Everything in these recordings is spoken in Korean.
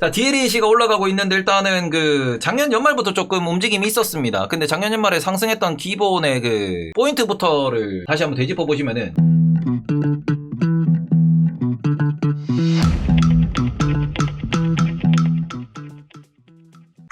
자, DLEC가 올라가고 있는데 일단은 그 작년 연말부터 조금 움직임이 있었습니다. 근데 작년 연말에 상승했던 기본의 그 포인트부터를 다시 한번 되짚어 보시면은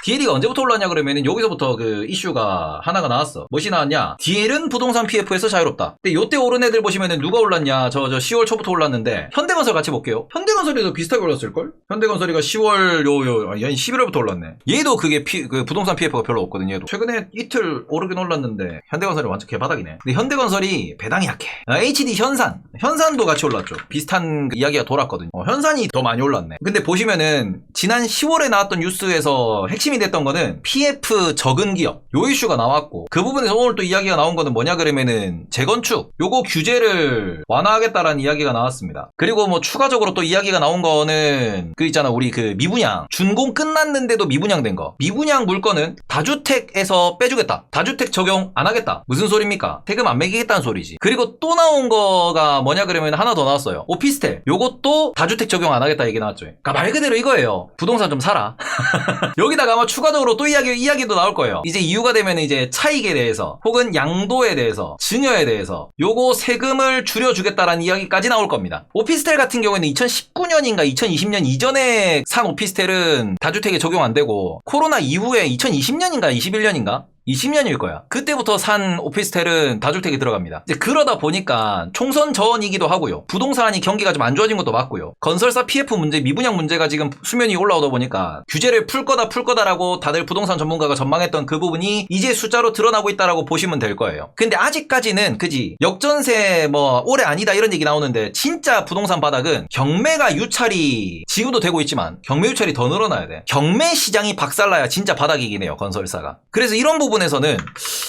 DLE가 언제부터 올랐냐 그러면은 여기서부터 그 이슈가 하나가 나왔어. 무엇이 나왔냐? DL은 부동산 PF에서 자유롭다. 근데 요때 오른 애들 보시면은 누가 올랐냐? 저, 저 10월 초부터 올랐는데 현대건설 같이 볼게요. 현대건설이도 비슷하게 올랐을걸? 현대건설이가 10월 요, 요, 아니 11월부터 올랐네. 얘도 그게 피, 그 부동산 PF가 별로 없거든요. 얘도. 최근에 이틀 오르긴 올랐는데 현대건설이 완전 개바닥이네. 근데 현대건설이 배당이 약해. 아, HD 현산. 현산도 같이 올랐죠. 비슷한 그 이야기가 돌았거든요. 어, 현산이 더 많이 올랐네. 근데 보시면은 지난 10월에 나왔던 뉴스에서 핵심이 됐던 거는 PF 적은 기업 요 이슈가 나왔고 그 부분에서 오늘 또 이야기가 나온 거는 뭐냐 그러면은 재건축 요거 규제를 완화하겠다라는 이야기가 나왔습니다. 그리고 뭐 추가적으로 또 이야기가 나온 거는 그 있잖아 우리 그 미분양. 준공 끝났는데도 미분양된 거. 미분양 물건은 다주택에서 빼주겠다. 다주택 적용 안 하겠다. 무슨 소리입니까? 세금 안 매기겠다는 소리지. 그리고 또 나온 거가 뭐냐 그러면 하나 더 나왔어요. 오피스텔. 요것도 다주택 적용 안 하겠다 얘기 나왔죠. 그러니까 말 그대로 이거예요. 부동산 좀 사라. 여기다가 아마 추가적으로 또 이야기, 이야기도 나올 거예요. 이제 이유가 되면 이제 차익에 대해서 혹은 양도에 대해서 증여에 대해서 요거 세금을 줄여주겠다라는 이야기까지 나올 겁니다. 오피스텔 같은 경우에는 2019년인가 2020년 이전에 산 오피스텔은 다주택에 적용 안 되고 코로나 이후에 2020년인가 21년인가 20년일 거야. 그때부터 산 오피스텔은 다주택이 들어갑니다. 이제 그러다 보니까 총선 전이기도 하고요. 부동산이 경기가 좀 안 좋아진 것도 맞고요. 건설사 PF 문제, 미분양 문제가 지금 수면이 올라오다 보니까 규제를 풀 거다 풀 거다라고 다들 부동산 전문가가 전망했던 그 부분이 이제 숫자로 드러나고 있다라고 보시면 될 거예요. 근데 아직까지는 그지 역전세 뭐 올해 아니다 이런 얘기 나오는데 진짜 부동산 바닥은 경매가 유찰이 지금도 되고 있지만 경매 유찰이 더 늘어나야 돼. 경매 시장이 박살나야 진짜 바닥이긴 해요 건설사가. 그래서 이런 부분 부분에서는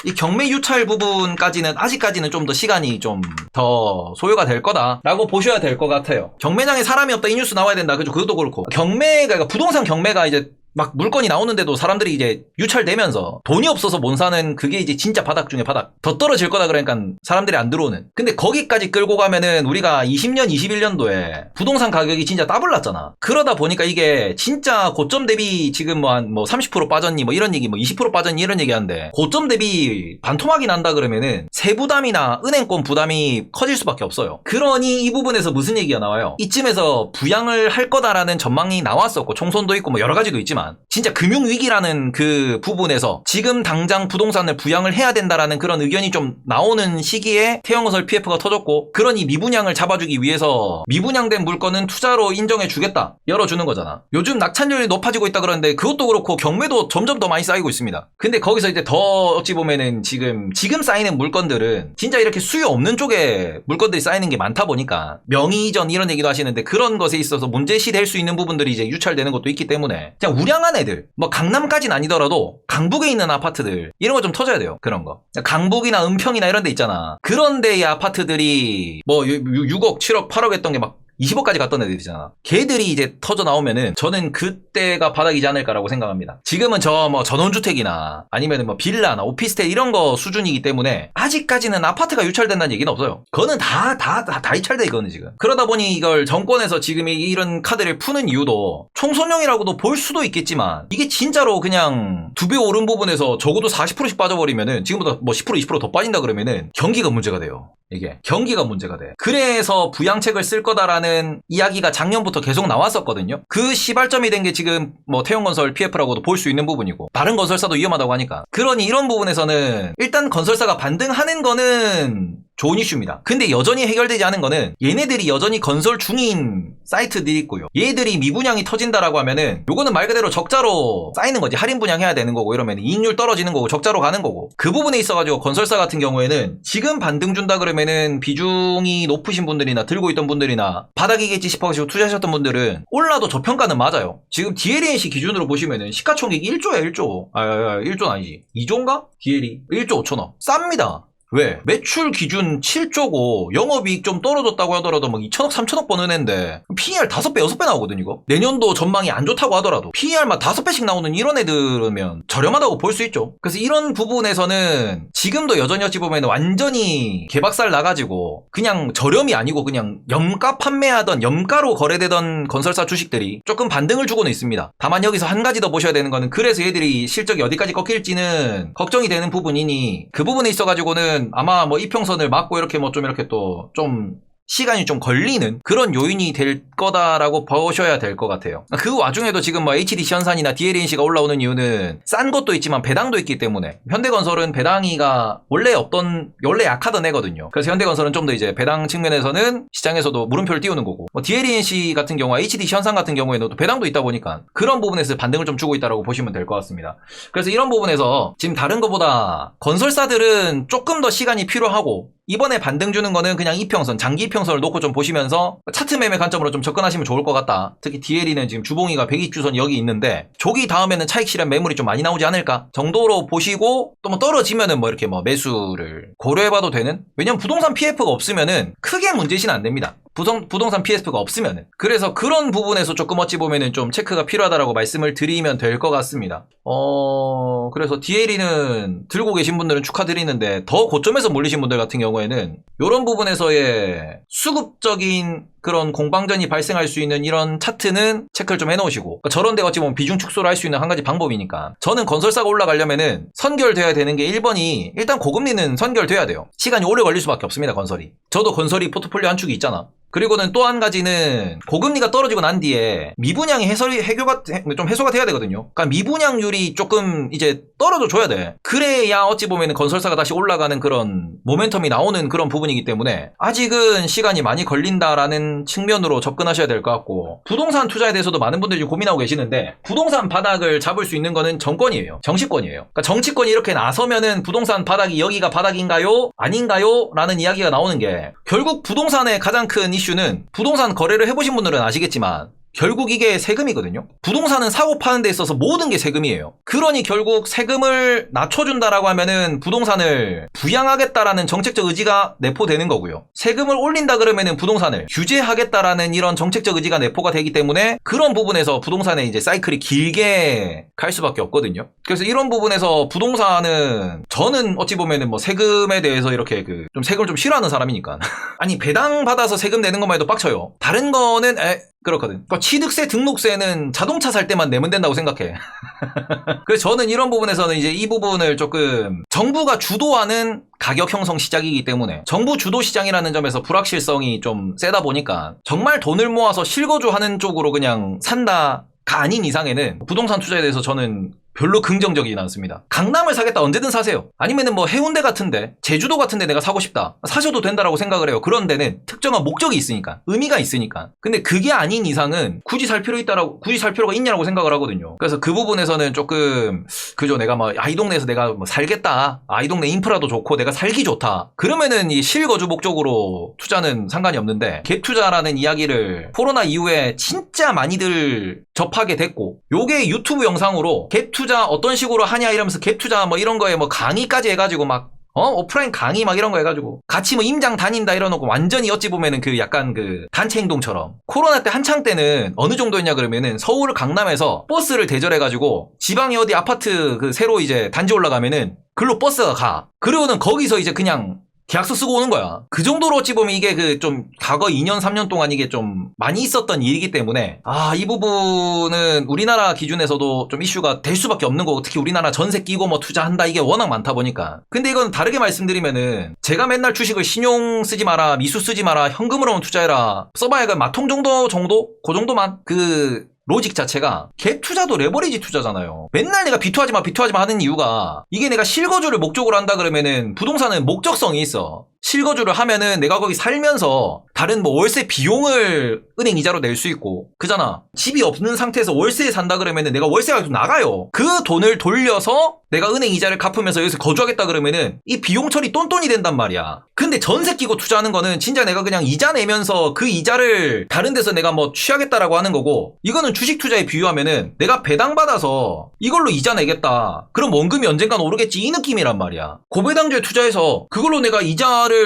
이 경매 유찰 부분까지는 아직까지는 좀 더 시간이 좀 더 소요가 될 거다라고 보셔야 될 것 같아요. 경매장에 사람이 없다 이 뉴스 나와야 된다. 그죠? 그것도 그렇고 경매가 그러니까 부동산 경매가 이제 막 물건이 나오는데도 사람들이 이제 유찰되면서 돈이 없어서 못 사는 그게 이제 진짜 바닥 중에 바닥. 더 떨어질 거다 그러니까 사람들이 안 들어오는. 근데 거기까지 끌고 가면은 우리가 20년, 21년도에 부동산 가격이 진짜 따블 났잖아. 그러다 보니까 이게 진짜 고점 대비 지금 뭐 한 뭐 30% 빠졌니 뭐 이런 얘기 뭐 20% 빠졌니 이런 얘기 하는데 고점 대비 반토막이 난다 그러면은 세부담이나 은행권 부담이 커질 수밖에 없어요. 그러니 이 부분에서 무슨 얘기가 나와요? 이쯤에서 부양을 할 거다라는 전망이 나왔었고 총선도 있고 뭐 여러 가지도 있지만 진짜 금융위기라는 그 부분에서 지금 당장 부동산을 부양을 해야 된다라는 그런 의견이 좀 나오는 시기에 태형건설 PF가 터졌고 그러니 미분양을 잡아주기 위해서 미분양된 물건은 투자로 인정해 주겠다 열어주는 거잖아. 요즘 낙찰률이 높아지고 있다 그러는데 그것도 그렇고 경매도 점점 더 많이 쌓이고 있습니다. 근데 거기서 이제 더 어찌 보면은 지금 지금 쌓이는 물건들은 진짜 이렇게 수요 없는 쪽에 물건들이 쌓이는 게 많다 보니까 명의 이전 이런 얘기도 하시는데 그런 것에 있어서 문제시 될 수 있는 부분들이 이제 유찰되는 것도 있기 때문에 그냥 우량 다양한 애들. 뭐 강남까지는 아니더라도 강북에 있는 아파트들. 이런 거 좀 터져야 돼요 그런 거. 강북이나 은평이나 이런 데 있잖아. 그런 데의 아파트들이 뭐 6억 7억 8억 했던 게 막 20억까지 갔던 애들이잖아. 걔들이 이제 터져 나오면은 저는 그때가 바닥이지 않을까라고 생각합니다. 지금은 저 뭐 전원주택이나 아니면은 뭐 빌라나 오피스텔 이런 거 수준이기 때문에 아직까지는 아파트가 유찰된다는 얘기는 없어요. 그거는 다, 다, 다, 다 유찰돼, 이거는 지금. 그러다 보니 이걸 정권에서 지금 이런 카드를 푸는 이유도 총선용이라고도 볼 수도 있겠지만 이게 진짜로 그냥 두 배 오른 부분에서 적어도 40%씩 빠져버리면은 지금보다 뭐 10% 20%더 빠진다 그러면은 경기가 문제가 돼요. 이게 경기가 문제가 돼. 그래서 부양책을 쓸 거다라는 이야기가 작년부터 계속 나왔었거든요. 그 시발점이 된 게 지금 뭐 태용건설 PF라고도 볼 수 있는 부분이고 다른 건설사도 위험하다고 하니까. 그러니 이런 부분에서는 일단 건설사가 반등하는 거는 좋은 이슈입니다. 근데 여전히 해결되지 않은 거는 얘네들이 여전히 건설 중인 사이트들이 있고요. 얘들이 미분양이 터진다라고 하면은 요거는 말 그대로 적자로 쌓이는 거지. 할인 분양해야 되는 거고 이러면 이익률 떨어지는 거고 적자로 가는 거고. 그 부분에 있어가지고 건설사 같은 경우에는 지금 반등 준다 그러면은 비중이 높으신 분들이나 들고 있던 분들이나 바닥이겠지 싶어가지고 투자하셨던 분들은 올라도 저평가는 맞아요. 지금 DLNC 기준으로 보시면은 시가총액 1조야 1조. 아, 아, 아 1조 아니지. 2조인가? DL이 1조 5천억. 쌉니다. 왜? 매출 기준 7조고 영업이익 좀 떨어졌다고 하더라도 막 2천억, 3천억 버는 애인데 PER 5배, 6배 나오거든 이거? 내년도 전망이 안 좋다고 하더라도 PER만 5배씩 나오는 이런 애들이면 저렴하다고 볼 수 있죠. 그래서 이런 부분에서는 지금도 여전히 어찌 보면 완전히 개박살 나가지고 그냥 저렴이 아니고 그냥 염가 판매하던 염가로 거래되던 건설사 주식들이 조금 반등을 주고는 있습니다. 다만 여기서 한 가지 더 보셔야 되는 거는 그래서 얘들이 실적이 어디까지 꺾일지는 걱정이 되는 부분이니 그 부분에 있어가지고는 아마 뭐 이평선을 막고 이렇게 뭐 좀 이렇게 또 좀 시간이 좀 걸리는 그런 요인이 될 거다라고 보셔야 될 것 같아요. 그 와중에도 지금 뭐 HDC 현산이나 DLNC가 올라오는 이유는 싼 것도 있지만 배당도 있기 때문에 현대건설은 배당이가 원래 없던 원래 약하던 애거든요. 그래서 현대건설은 좀 더 이제 배당 측면에서는 시장에서도 물음표를 띄우는 거고 뭐 DLNC 같은 경우와 HDC 현상 같은 경우에는 또 배당도 있다 보니까 그런 부분에서 반등을 좀 주고 있다라고 보시면 될 것 같습니다. 그래서 이런 부분에서 지금 다른 것보다 건설사들은 조금 더 시간이 필요하고 이번에 반등 주는 거는 그냥 이평선, 장기 이평선을 놓고 좀 보시면서 차트 매매 관점으로 좀 접근하시면 좋을 것 같다. 특히 DLE는 지금 주봉이가 120주선 여기 있는데 조기 다음에는 차익 실현 매물이 좀 많이 나오지 않을까 정도로 보시고 또 뭐 떨어지면은 뭐 이렇게 뭐 매수를 고려해봐도 되는? 왜냐면 부동산 PF가 없으면은 크게 문제시는 안 됩니다. 부동, 부동산 PSP가 없으면은. 그래서 그런 부분에서 조금 어찌 보면은 좀 체크가 필요하다라고 말씀을 드리면 될 것 같습니다. 어, 그래서 DLE는 들고 계신 분들은 축하드리는데 더 고점에서 몰리신 분들 같은 경우에는 이런 부분에서의 수급적인 그런 공방전이 발생할 수 있는 이런 차트는 체크를 좀 해놓으시고 그러니까 저런 데 어찌 보면 비중 축소를 할 수 있는 한 가지 방법이니까 저는 건설사가 올라가려면은 선결돼야 되는 게 1번이 일단 고금리는 선결돼야 돼요 시간이 오래 걸릴 수밖에 없습니다 건설이 저도 건설이 포트폴리오 한 축이 있잖아 그리고는 또 한 가지는 고금리가 떨어지고 난 뒤에 미분양이 해설이 해결가 해- 좀 해소가 돼야 되거든요. 그러니까 미분양률이 조금 이제 떨어져 줘야 돼. 그래야 어찌 보면 건설사가 다시 올라가는 그런 모멘텀이 나오는 그런 부분이기 때문에 아직은 시간이 많이 걸린다라는 측면으로 접근하셔야 될 것 같고 부동산 투자에 대해서도 많은 분들이 고민하고 계시는데 부동산 바닥을 잡을 수 있는 거는 정권이에요. 정치권이에요. 그러니까 정치권이 이렇게 나서면은 부동산 바닥이 여기가 바닥인가요? 아닌가요? 라는 이야기가 나오는 게 결국 부동산의 가장 큰 이슈는 부동산 거래를 해보신 분들은 아시겠지만 결국 이게 세금이거든요. 부동산은 사고 파는 데 있어서 모든 게 세금이에요. 그러니 결국 세금을 낮춰준다라고 하면은 부동산을 부양하겠다라는 정책적 의지가 내포되는 거고요. 세금을 올린다 그러면은 부동산을 규제하겠다라는 이런 정책적 의지가 내포가 되기 때문에 그런 부분에서 부동산의 이제 사이클이 길게 갈 수밖에 없거든요. 그래서 이런 부분에서 부동산은 저는 어찌 보면은 뭐 세금에 대해서 이렇게 그 좀 세금을 좀 싫어하는 사람이니까 아니 배당 받아서 세금 내는 것만 해도 빡쳐요. 다른 거는 에 그렇거든. 그러니까 취득세, 등록세는 자동차 살 때만 내면 된다고 생각해. 그래서 저는 이런 부분에서는 이제 이 부분을 조금 정부가 주도하는 가격 형성 시장이기 때문에 정부 주도 시장이라는 점에서 불확실성이 좀 세다 보니까 정말 돈을 모아서 실거주하는 쪽으로 그냥 산다 가 아닌 이상에는 부동산 투자에 대해서 저는 별로 긍정적이진 않습니다. 강남을 사겠다 언제든 사세요. 아니면은 뭐 해운대 같은데 제주도 같은데 내가 사고 싶다. 사셔도 된다라고 생각을 해요. 그런 데는 특정한 목적이 있으니까 의미가 있으니까. 근데 그게 아닌 이상은 굳이 살 필요 있다라고 굳이 살 필요가 있냐라고 생각을 하거든요. 그래서 그 부분에서는 조금 그죠 내가 뭐아이 동네에서 내가 뭐 살겠다. 아이 동네 인프라도 좋고 내가 살기 좋다. 그러면은 이 실거주 목적으로 투자는 상관이 없는데 갭 투자라는 이야기를 코로나 이후에 진짜 많이들 접하게 됐고 요게 유튜브 영상으로 갭 투자 어떤 식으로 하냐 이러면서 갭 투자 뭐 이런 거에 뭐 강의까지 해가지고 막 어? 오프라인 강의 막 이런 거 해가지고 같이 뭐 임장 다닌다 이러놓고 완전히 어찌 보면은 그 약간 그 단체 행동처럼 코로나 때 한창 때는 어느 정도였냐 그러면은 서울 강남에서 버스를 대절해가지고 지방에 어디 아파트 그 새로 이제 단지 올라가면은 글로 버스가 가 그리고는 거기서 이제 그냥 계약서 쓰고 오는 거야. 그 정도로 어찌 보면 이게 그 좀 과거 2년, 3년 동안 이게 좀 많이 있었던 일이기 때문에 아, 이 부분은 우리나라 기준에서도 좀 이슈가 될 수밖에 없는 거고 특히 우리나라 전세 끼고 뭐 투자한다 이게 워낙 많다 보니까. 근데 이건 다르게 말씀드리면은 제가 맨날 주식을 신용 쓰지 마라, 미수 쓰지 마라, 현금으로만 투자해라. 써봐야 그 마통 정도 정도? 그 정도만 그 로직 자체가 갭 투자도 레버리지 투자잖아요. 맨날 내가 비투하지 마, 비투하지 마 하는 이유가 이게 내가 실거주를 목적으로 한다 그러면은 부동산은 목적성이 있어. 실거주를 하면은 내가 거기 살면서 다른 뭐 월세 비용을 은행 이자로 낼 수 있고 그잖아. 집이 없는 상태에서 월세에 산다 그러면은 내가 월세가 좀 나가요. 그 돈을 돌려서 내가 은행 이자를 갚으면서 여기서 거주하겠다 그러면은 이 비용 처리 똔똔이 된단 말이야. 근데 전세 끼고 투자하는 거는 진짜 내가 그냥 이자 내면서 그 이자를 다른 데서 내가 뭐 취하겠다라고 하는 거고 이거는 주식 투자에 비유하면은 내가 배당 받아서 이걸로 이자 내겠다. 그럼 원금이 언젠간 오르겠지. 이 느낌이란 말이야. 고배당주에 투자해서 그걸로 내가 이자를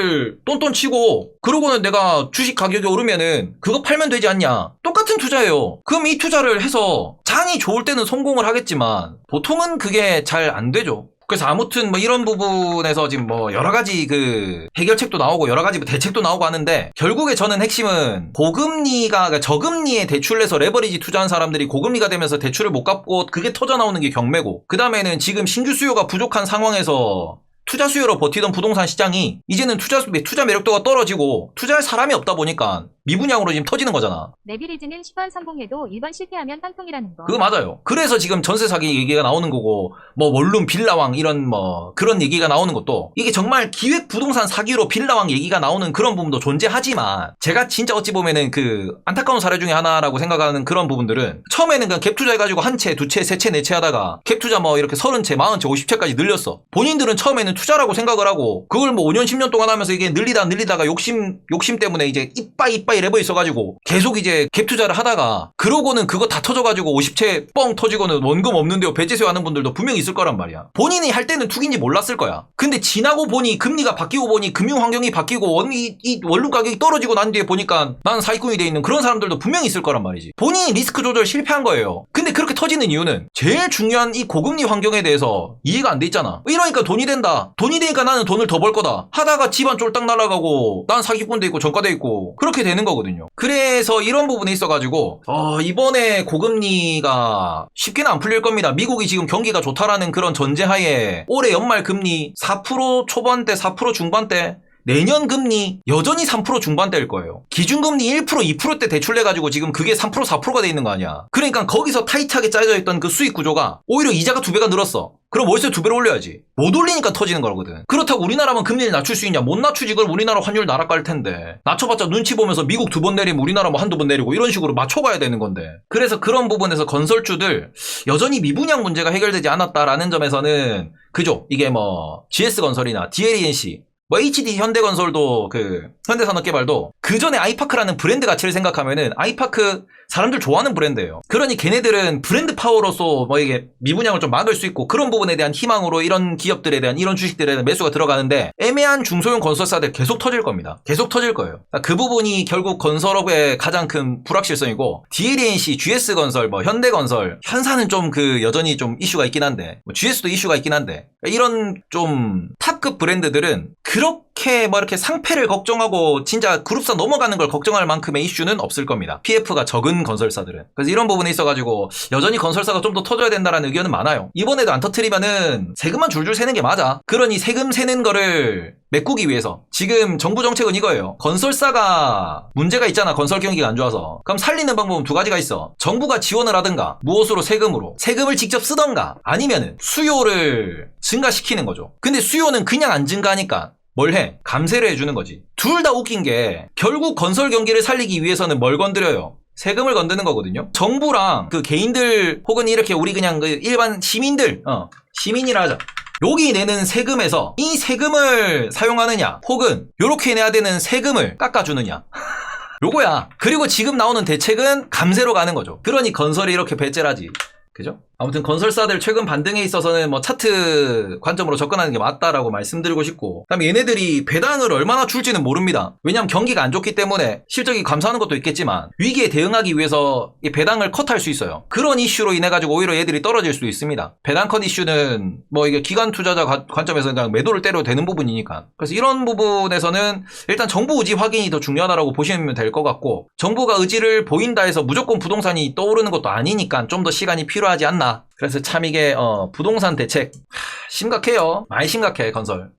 똔똔 치고 그러고는 내가 주식 가격이 오르면은 그거 팔면 되지 않냐. 똑같은 투자예요. 그럼 이 투자를 해서 장이 좋을 때는 성공을 하겠지만 보통은 그게 잘 안 되죠. 그래서 아무튼 뭐 이런 부분에서 지금 뭐 여러 가지 그 해결책도 나오고 여러 가지 뭐 대책도 나오고 하는데 결국에 저는 핵심은 고금리가 그러니까 저금리에 대출 내서 레버리지 투자한 사람들이 고금리가 되면서 대출을 못 갚고 그게 터져 나오는 게 경매고 그 다음에는 지금 신규 수요가 부족한 상황에서 투자 수요로 버티던 부동산 시장이 이제는 투자 투자 매력도가 떨어지고 투자할 사람이 없다 보니까 미분양으로 지금 터지는 거잖아. 네비리즈는 10번 성공해도 1번 실패하면 깡통이라는 거. 그거 맞아요. 그래서 지금 전세 사기 얘기가 나오는 거고, 뭐 원룸 빌라왕 이런 뭐 그런 얘기가 나오는 것도 이게 정말 기획 부동산 사기로 빌라왕 얘기가 나오는 그런 부분도 존재하지만 제가 진짜 어찌 보면은 그 안타까운 사례 중에 하나라고 생각하는 그런 부분들은 처음에는 그냥 갭 투자해가지고 한 채, 두 채, 세 채, 네 채 하다가 갭 투자 뭐 이렇게 서른 채, 마흔 채, 오십 채까지 늘렸어. 본인들은 처음에는 투자라고 생각을 하고 그걸 뭐 5년, 10년 동안 하면서 이게 늘리다 늘리다가 욕심 욕심 때문에 이제 이빠 이 이빠이 레버 있어가지고 계속 이제 갭 투자를 하다가 그러고는 그거 다 터져가지고 50채 뻥 터지고는 원금 없는데요. 배제세 하는 분들도 분명히 있을 거란 말이야. 본인이 할 때는 투기인지 몰랐을 거야. 근데 지나고 보니 금리가 바뀌고 보니 금융 환경이 바뀌고 원, 이, 이 원룸 가격이 떨어지고 난 뒤에 보니까 나는 사기꾼이 돼 있는 그런 사람들도 분명히 있을 거란 말이지. 본인이 리스크 조절 실패한 거예요. 근데 그렇게 터지는 이유는 제일 중요한 이 고금리 환경에 대해서 이해가 안 돼 있잖아. 이러니까 돈이 된다. 돈이 되니까 나는 돈을 더 벌 거다. 하다가 집안 쫄딱 날아가고 난 사기꾼 돼 있고 전과돼 있고 그렇게 되는 거거든요 그래서 이런 부분에 있어가지고 어, 이번에 고금리가 쉽게는 안 풀릴 겁니다. 미국이 지금 경기가 좋다라는 그런 전제하에 올해 연말 금리 4% 초반대, 4% 중반대 내년 금리 여전히 3% 중반대일 거예요. 기준금리 1% 2%대 대출 내가지고 지금 그게 3% 4%가 돼 있는 거 아니야. 그러니까 거기서 타이트하게 짜여져 있던 그 수익 구조가 오히려 이자가 두 배가 늘었어. 그럼 월세 두 배로 올려야지. 못 올리니까 터지는 거거든. 그렇다고 우리나라만 금리를 낮출 수 있냐? 못 낮추지. 그럼 우리나라 환율 날아갈 텐데. 낮춰봤자 눈치 보면서 미국 두 번 내리면 우리나라 뭐 한두 번 내리고 이런 식으로 맞춰가야 되는 건데. 그래서 그런 부분에서 건설주들 여전히 미분양 문제가 해결되지 않았다라는 점에서는 그죠? 이게 뭐 GS건설이나 DLNC 뭐 HD 현대건설도 그 현대산업개발도 그 전에 아이파크라는 브랜드 가치를 생각하면은 아이파크 사람들 좋아하는 브랜드예요. 그러니 걔네들은 브랜드 파워로서 뭐 이게 미분양을 좀 막을 수 있고 그런 부분에 대한 희망으로 이런 기업들에 대한 이런 주식들에 대한 매수가 들어가는데 애매한 중소형 건설사들 계속 터질 겁니다. 계속 터질 거예요. 그러니까 그 부분이 결국 건설업의 가장 큰 불확실성이고 DLNC, GS건설, 뭐 현대건설 현사는 좀 그 여전히 좀 이슈가 있긴 한데 뭐 GS도 이슈가 있긴 한데 이런 좀 탑급 브랜드들은 그렇게 뭐 이렇게 상패를 걱정하고 진짜 그룹사 넘어가는 걸 걱정할 만큼의 이슈는 없을 겁니다. PF가 적은 건설사들은. 그래서 이런 부분에 있어가지고 여전히 건설사가 좀 더 터져야 된다라는 의견은 많아요. 이번에도 안 터트리면은 세금만 줄줄 세는 게 맞아. 그러니 세금 세는 거를 메꾸기 위해서 지금 정부 정책은 이거예요. 건설사가 문제가 있잖아. 건설 경기가 안 좋아서. 그럼 살리는 방법은 두 가지가 있어. 정부가 지원을 하든가 무엇으로 세금으로 세금을 직접 쓰던가 아니면은 수요를 증가시키는 거죠. 근데 수요는 그냥 안 증가하니까 뭘 해? 감세를 해주는 거지. 둘 다 웃긴 게 결국 건설 경기를 살리기 위해서는 뭘 건드려요? 세금을 건드는 거거든요. 정부랑 그 개인들 혹은 이렇게 우리 그냥 그 일반 시민들, 어, 시민이라 하자. 여기 내는 세금에서 이 세금을 사용하느냐, 혹은 요렇게 내야 되는 세금을 깎아주느냐. 요거야. 그리고 지금 나오는 대책은 감세로 가는 거죠. 그러니 건설이 이렇게 배째라지. 그죠? 아무튼 건설사들 최근 반등에 있어서는 뭐 차트 관점으로 접근하는 게 맞다라고 말씀드리고 싶고 그다음에 얘네들이 배당을 얼마나 줄지는 모릅니다. 왜냐하면 경기가 안 좋기 때문에 실적이 감소하는 것도 있겠지만 위기에 대응하기 위해서 이 배당을 컷할 수 있어요. 그런 이슈로 인해 가지고 오히려 얘들이 떨어질 수도 있습니다. 배당 컷 이슈는 뭐 이게 기관 투자자 관- 관점에서 그냥 매도를 때려도 되는 부분이니까. 그래서 이런 부분에서는 일단 정부 의지 확인이 더 중요하다라고 보시면 될 것 같고 정부가 의지를 보인다 해서 무조건 부동산이 떠오르는 것도 아니니까 좀 더 시간이 필요하지 않나. 그래서 참 이게 어, 부동산 대책 하, 심각해요. 많이 심각해 건설.